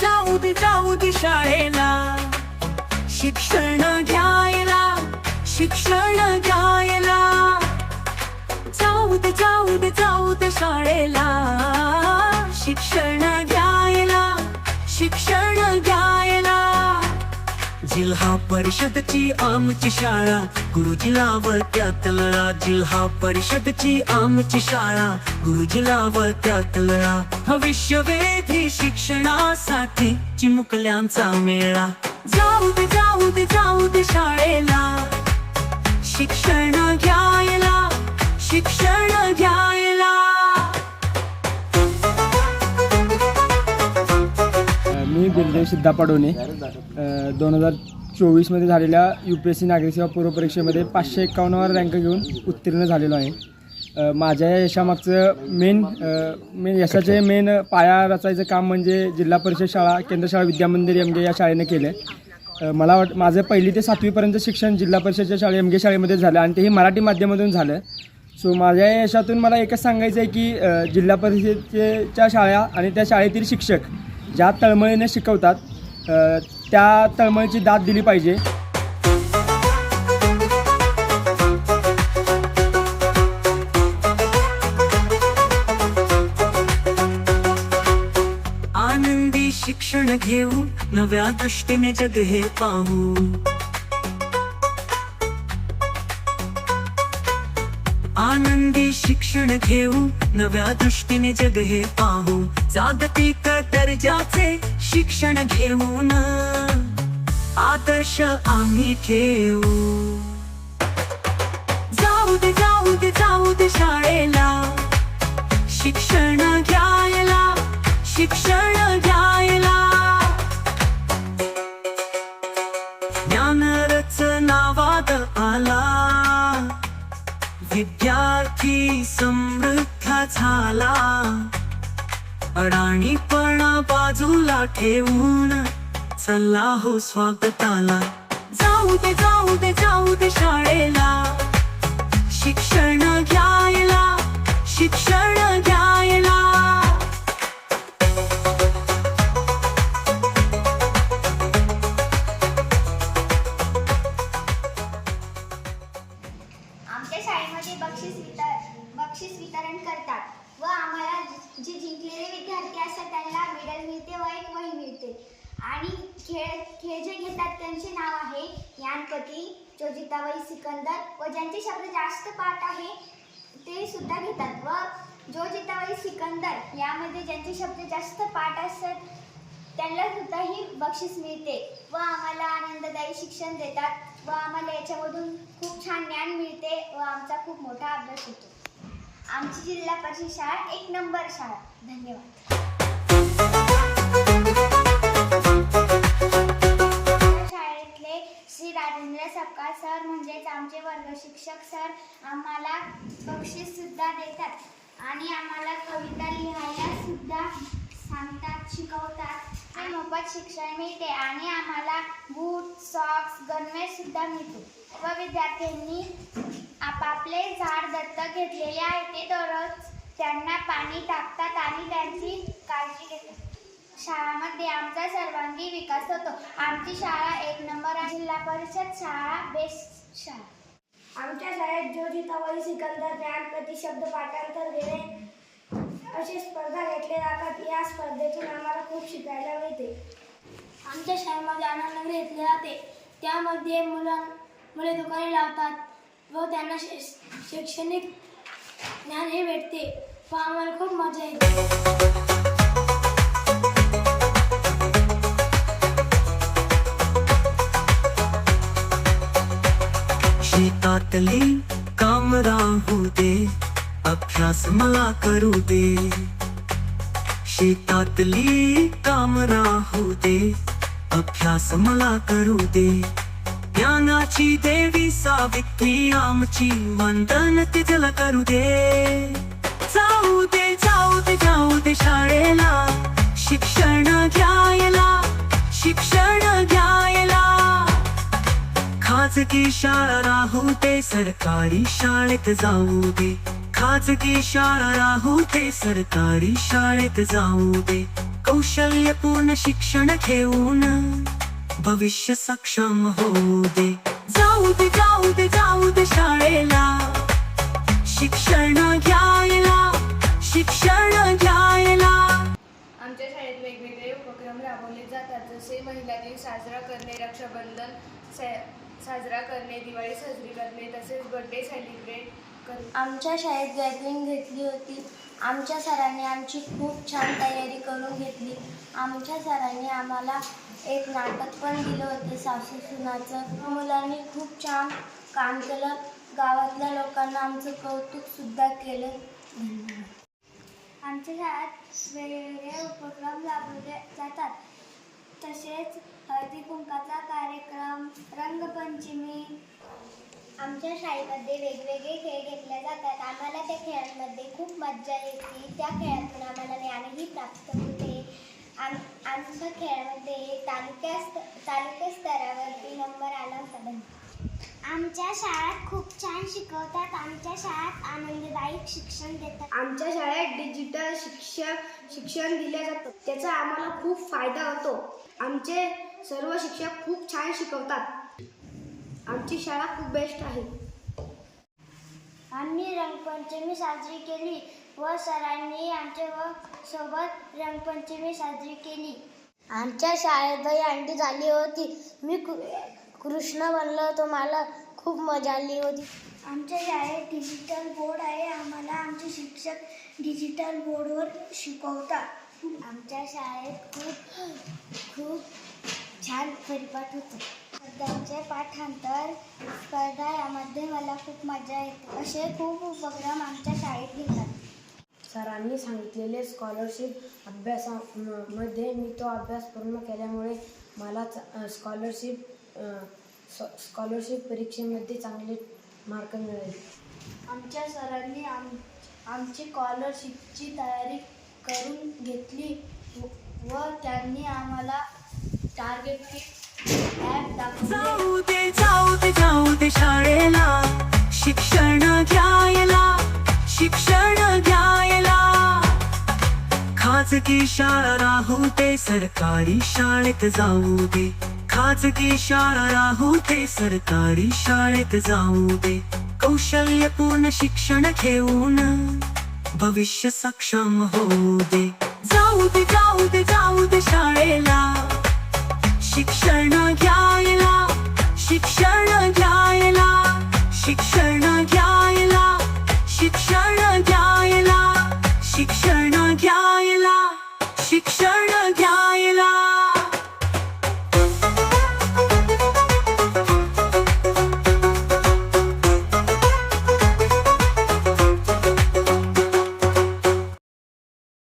जाऊ दे जाऊ दे शाळेला. शिक्षण घ्यायला शिक्षण घ्यायला. जाऊ दे जाऊ दे जाऊ दे शाळेला. शिक्षण घ्यायला शिक्षण जिल्हा परिषदची आमची शाळा. गुरुजीला त्यात लळा जिल्हा परिषदची आमची शाळा. गुरुजीला त्यात लळा भविष्यवेधी शिक्षणासाठी चिमुकल्यांचा मेळा. जाऊ दे जाऊ दे जाऊ दे शाळेला. शिक्षण घ्यायला शिक्षण घ्यायला. मी बिरदेव सिद्धा पाडोने दोन हजार चोवीसमध्ये झालेल्या यू पी एस सी नागरिक सेवा पूर्व परीक्षेमध्ये पाचशे एक्कावन्नवर रँक घेऊन उत्तीर्ण झालेलो आहे. माझ्या या यशामागचं मेन मेन यशाचे मेन पाया रचायचं काम म्हणजे जिल्हा परिषद शाळा केंद्र शाळा विद्यामंदिर एम गे या शाळेने केलं आहे मला वाट माझं पहिली ते सातवीपर्यंत शिक्षण जिल्हा परिषदच्या शाळे एम गे शाळेमध्ये झालं आणि तेही मराठी माध्यमातून झालं. सो माझ्या या यशातून मला एकच सांगायचं आहे की जिल्हा परिषदेच्या शाळा आणि त्या शाळेतील शिक्षक ज्या तळमळीने शिकवतात त्या तळमळीची दाद दिली पाहिजे. आनंदी शिक्षण घेऊ नव्या दृष्टीने जग हे पाहू. आनंदी शिक्षण घेऊ नव्या दृष्टीने जग हे पाहू. जागतिक दर्जाचे शिक्षण घेऊन आदर्श आम्ही ठेवू जाऊ दे जाऊ दे जाऊ दे शाळेला. शिक्षण घ्यायला शिक्षण घ्यायला. ज्ञान रचनावाद आला. विद्यार्थी समृद्ध झाला. अडाणीपणा बाजूला ठेवून चला हो स्वागताला. जाऊ दे जाऊ दे जाऊ दे शाळेला. शिक्षण घ्यायला शिक्षण घ्यायला. खेळ खेळ जे घेतात त्यांचे नाव आहे यानपती जोजिताबाई सिकंदर व ज्यांचे शब्द जास्त पाठ आहे ते सुद्धा घेतात व जोजिताबाई सिकंदर यामध्ये ज्यांचे शब्द जास्त पाठ असतात त्यांना सुद्धा ही बक्षीस मिळते व आम्हाला आनंददायी शिक्षण देतात व आम्हाला याच्यामधून खूप छान ज्ञान मिळते व आमचा खूप मोठा अभ्यास होतो. आमची जिल्हा परिषद शाळा एक नंबर शाळा. धन्यवाद. शाळेतले श्री राजेंद्र सपकाळ सर म्हणजेच आमचे वर्ग शिक्षक सर आम्हाला बक्षीस सुद्धा देतात. आणि आम्हाला कविता लिहायला सुद्धा सांगतात शिकवतात. आणि मोफत शिक्षण मिळते आणि आम्हाला बूट सॉक्स गणवेश सुद्धा मिळतो. व विद्यार्थ्यांनी आपापले झाड दत्तक घेतलेले आहे ते दररोज त्यांना पाणी टाकतात आणि त्यांची काळजी घेतात. शाळामध्ये आमचा सर्वांगी विकास होतो. आमची शाळा एक नंबर आहे. जिल्हा परिषद शाळा बेस्ट शाळा. आमच्या शाळेत जोजिताबाई सिकंदर ज्ञानप्रती शब्द पाठांतर घेणे अशी स्पर्धा घेतल्या जातात या स्पर्धेतून आम्हाला खूप शिकायला मिळते. आमच्या शाळेमध्ये आनंद घेतले जाते त्यामध्ये मुलं मुले दुकाने लावतात व त्यांना शै- शैक्षणिक ज्ञान हे भेटते. व आम्हाला खूप मजा येते. शेतातले काम राहू दे अभ्यास मला करू दे. शेतातली काम राहू दे अभ्यास मला करू दे. ज्ञानाची देवी सावित्री आमची वंदन तिथला करू दे. जाऊ दे जाऊ दे जाऊ दे शाळेला शिक्षण घ्यायला शिक्षण घ्यायला. खाजगी शाळा राहू ते सरकारी शाळेत जाऊ दे खाजगी शाळा राहू ते सरकारी शाळेत जाऊ दे कौशल्यपूर्ण शिक्षण घेऊन भविष्य सक्षम होऊ दे जाऊ दे जाऊ दे जाऊ दे शाळेला. शिक्षण घ्यायला शिक्षण घ्यायला. आमच्या शाळेत वेगवेगळे उपक्रम राबवले जातात. जसे महिला दिन साजरा करणे रक्षाबंधन साजरा करणे दिवाळी साजरी करणे तसेच बर्थडे सेलिब्रेट करणे. आमच्या शाळेत गॅदरिंग घेतली होती. आमच्या सरांनी आमची खूप छान तयारी करून घेतली. आमच्या सरांनी आम्हाला एक नाटक पण दिलं होतं सासू सुनाचं. मुलांनी खूप छान काम केलं. गावातल्या लोकांना आमचं कौतुकसुद्धा केलं. आमच्या शाळेत वेगवेगळे उपक्रम राबवले जातात. तसेच हळदी कुंकाचा कार्यक्रम रंगपंचमी. आमच्या शाळेमध्ये वेगवेगळे खेळ घेतले जातात. आम्हाला त्या खेळांमध्ये खूप मज्जा येते. त्या खेळातून आम्हाला ज्ञानही प्राप्त होते. आम आमच्या खेळामध्ये तालुक्या स्त तालुका स्तरावरती नंबर आला होता आमच्या शाळेत खूप छान शिकवतात. आमच्या शाळेत आनंददायक शिक्षण देतात. आमच्या शाळेत डिजिटल शिक्षक शिक्षण दिले जातं. त्याचा आम्हाला खूप फायदा होतो. आमचे सर्व शिक्षक खूप छान शिकवतात. आमची शाळा खूप बेस्ट आहे. आम्ही रंगपंचमी साजरी केली व सरांनी आमच्या व सोबत रंगपंचमी साजरी केली. आमच्या शाळेत अंडी झाली होती. मी कृष्ण बनलो होतो. मला खूप मजा आली होती. आमच्या शाळेत डिजिटल बोर्ड आहे. आम्हाला आमचे शिक्षक डिजिटल बोर्डवर शिकवतात. आमच्या शाळेत खूप खूप छान परिपाठ होतो. त्यांचे पाठांतर स्पर्धा यामध्ये मला खूप मजा येते. असे खूप उपक्रम आमच्या शाळेत घेतात. सरांनी सांगितलेले स्कॉलरशिप अभ्यासामध्ये मी तो अभ्यास पूर्ण केल्यामुळे मला स्कॉलरशिप स्कॉलरशिप परीक्षेमध्ये चांगले मार्क मिळाले. आमच्या सरांनी आम आमची स्कॉलरशिपची तयारी करून घेतली व- त्यांनी आम्हाला जाऊ दे जाऊ दे जाऊ दे शाळेला. शिक्षण घ्यायला शिक्षण घ्यायला. खाजगी शाळा राहू दे सरकारी शाळेत जाऊ दे. खाजगी शाळा राहू दे सरकारी शाळेत जाऊ दे. कौशल्यपूर्ण शिक्षण घेऊन भविष्य सक्षम होऊ दे. जाऊ दे जाऊ दे जाऊ दे ಶಿಕ್ಷಣ ಗಾಯಲ ಶಿಕ್ಷಣ ಗಾಯಲ ಶಿಕ್ಷಣ ಗಾಯಲ ಶಿಕ್ಷಣ ಗಾಯಲ ಶಿಕ್ಷಣ ಗಾಯಲ ಶಿಕ್ಷಣ